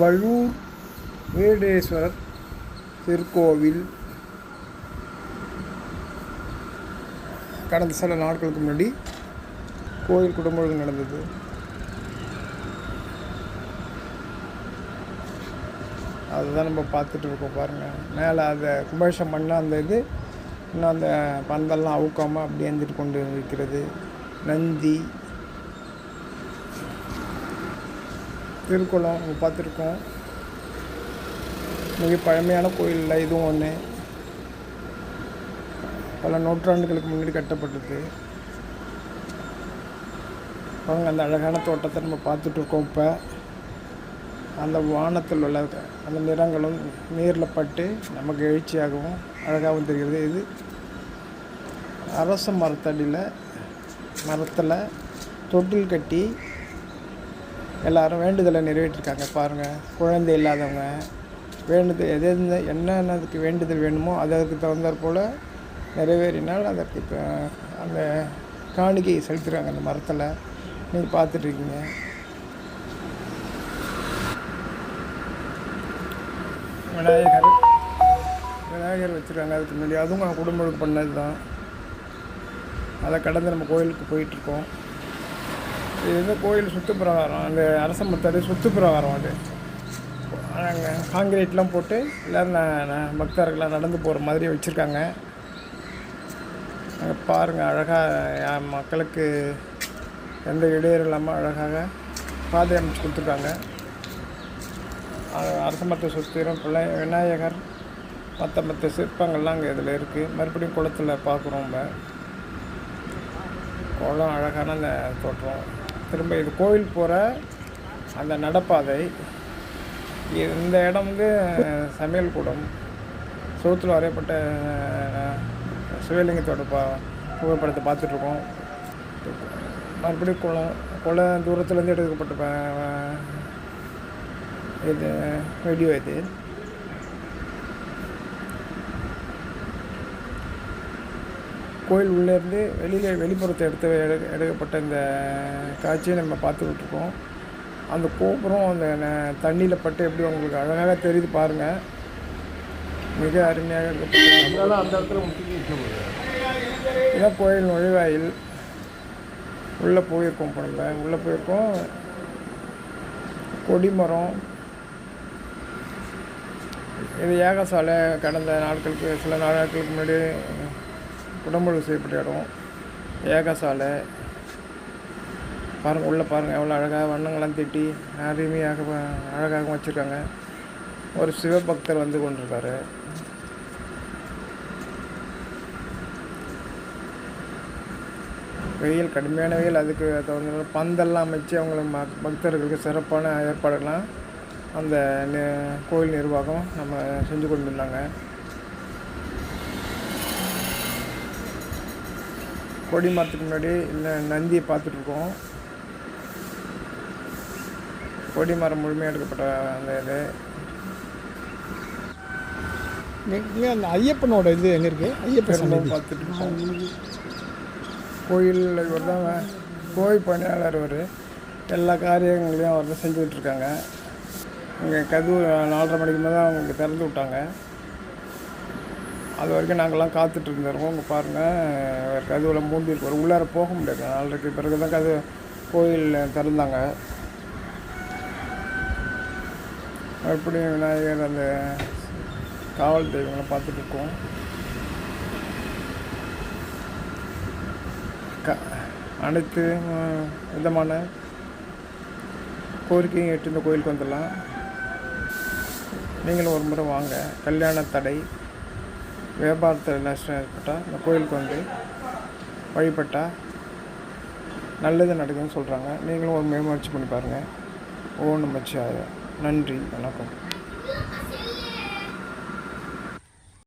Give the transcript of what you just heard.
வள்ளூர் வீடேஸ்வரர் திருக்கோவில். கடந்த சில நாட்களுக்கு முன்னாடி கோயில் குடும்பங்கள் நடந்தது. அதுதான் நம்ம பார்த்துட்டு இருக்கோம் பாருங்கள் மேலே அதை கும்பாபிஷம் பண்ண அந்த இது இன்னும் அந்த பந்தல்லாம் அவுக்காமல் அப்படியே எழுந்திட்டு கொண்டு இருக்கிறது. நந்தி திருக்குளம் அங்கே பார்த்துருக்கோம். மிக பழமையான கோயிலில் இதுவும் ஒன்று பல நூற்றாண்டுகளுக்கு முன்னாடி கட்டப்பட்டது. அவங்க அந்த அழகான தோட்டத்தை நம்ம பார்த்துட்டு இருக்கோம் இப்போ. அந்த வானத்தில் உள்ள அந்த நிறங்களும் நீரில் பட்டு நமக்கு எழுச்சியாகவும் அழகாகவும் தெரிகிறது. இது அரச மரத்தடியில் மரத்தில் தொட்டில் கட்டி எல்லாரும் வேண்டுதலை நிறைவேற்றிருக்காங்க. பாருங்கள் குழந்தை இல்லாதவங்க வேண்டுதல் எது எந்த என்னென்னதுக்கு வேண்டுதல் வேணுமோ அதற்கு தகுந்தாற் போல் நிறைவேறினால் அதற்கு அந்த காணிக்கை செலுத்துகிறாங்க அந்த மரத்தில். நீங்கள் பார்த்துட்ருக்கீங்க விநாயகர். விநாயகர் வச்சுருக்காங்க அதுக்கு முன்னாடி. அதுவும் குடும்பம் பண்ணது தான் அதை கடந்து நம்ம கோயிலுக்கு போயிட்டுருக்கோம் இது வந்து கோயில் சுற்று பிரகாரம் அந்த அரச மத்தாரு சுற்று பிரகாரம் அது. அங்கே காங்கிரீட்லாம் போட்டு எல்லோரும் ந- ந- பக்தர்கள்லாம் நடந்து போகிற மாதிரி வச்சுருக்காங்க. அங்கே பாருங்கள் அழகாக மக்களுக்கு எந்த இடையூறு இல்லாமல் அழகாக பாதை அமைச்சு கொடுத்துருக்காங்க. அது அரச சுற்றிலும் பிள்ளை விநாயகர் மற்ற மற்ற சிற்பங்கள்லாம் அங்கே இதில் இருக்குது மறுபடியும் குளத்தில் பார்க்குறோம் நம்ம. குளம் அழகான அந்த தோற்றம். திரும்ப இது கோயில் போகிற அந்த நடப்பாதை. இந்த இடம் வந்து சமையல் கூடம் சோத்தில் வரையப்பட்ட சிவலிங்கத்தோட பா புகைப்படத்தை பார்த்துட்ருக்கோம். மறுபடியும் குளம் குளம் தூரத்துலேருந்து எடுக்கப்பட்ட இது வீடியோ இது. கோயில் உள்ளேருந்து வெளியில் வெளிப்புறத்தை எடுத்து எடு எடுக்கப்பட்ட இந்த காட்சியை நம்ம பார்த்துக்கிட்டு இருக்கோம் அந்த கோபுரம் அந்த தண்ணியில் பட்டு எப்படி உங்களுக்கு அழகாக தெரியுது பாருங்கள் மிக அருமையாக எடுக்கப்பட்ட அதனால அந்த இடத்துல இதான் கோயில் நுழைவாயில். உள்ளே போயிருக்கோம் நம்ம உள்ளே போயிருக்கோம். கொடிமரம். இது யாகசாலை கடந்த நாட்களுக்கு சில நாட்களுக்கு முன்னாடி குடமுழுக்கு செய்யப்பட்ட இடம் ஏகசாலை. பாருங்கள் உள்ளே பாருங்கள் எவ்வளோ அழகாக வண்ணங்கள்லாம் தீட்டி அருமையாக அழகாக வச்சுருக்காங்க. ஒரு சிவபக்தர் வந்து கொண்டிருக்காரு. வெயில் கடுமையான வெயில் அதுக்கு தகுந்த பந்தெல்லாம் அமைச்சு அவங்கள பக்தர்களுக்கு சிறப்பான ஏற்பாடுகள்லாம் அந்த கோயில் நிர்வாகம் நம்ம செஞ்சு கொண்டு இருந்தாங்க கொடி மரத்துக்கு முன்னாடி இல்லை நந்தியை பார்த்துட்ருக்கோம். கொடி மரம் முழுமையாக எடுக்கப்பட்ட அந்த இது. இங்கே அந்த ஐயப்பனோட இது எங்கே இருக்குது ஐயப்பன் பார்த்துட்டு இருக்கோம் கோயில் இவர் தான் கோயில் பணியாளர் அவர். எல்லா காரியங்களையும் அவர் தான் செஞ்சுக்கிட்டு இருக்காங்க. இங்கே கதவு நாலரை மணிக்கு மேலே தான் அவங்க திறந்து விட்டாங்க. அது வரைக்கும் நாங்கள்லாம் காத்துட்டு இருந்திருக்கோம் இங்கே பாருங்கள் கதவுல மூடி ஒரு உள்ளார போக முடியாது. நாலரைக்கு பிறகு தான் கதவு கோயில் திறந்தாங்க. மறுபடியும் விநாயகர் அந்த காவல் தெய்வங்களை பார்த்துட்டு இருக்கோம் க அனைத்து விதமான கோரிக்கையும் எட்டு இந்த கோயிலுக்கு வந்துடலாம். நீங்களும் ஒரு முறை வாங்க. கல்யாண தடை. வியாபாரத்தில் நஷ்டம் ஏற்பட்டால் இந்த கோயிலுக்கு வந்து வழிபட்டால் நல்லது நடக்குதுன்னு சொல்கிறாங்க நீங்களும் ஒரு முயற்சி பண்ணி பாருங்கள் ஓம் நமச்சிவாய. நன்றி. வணக்கம்.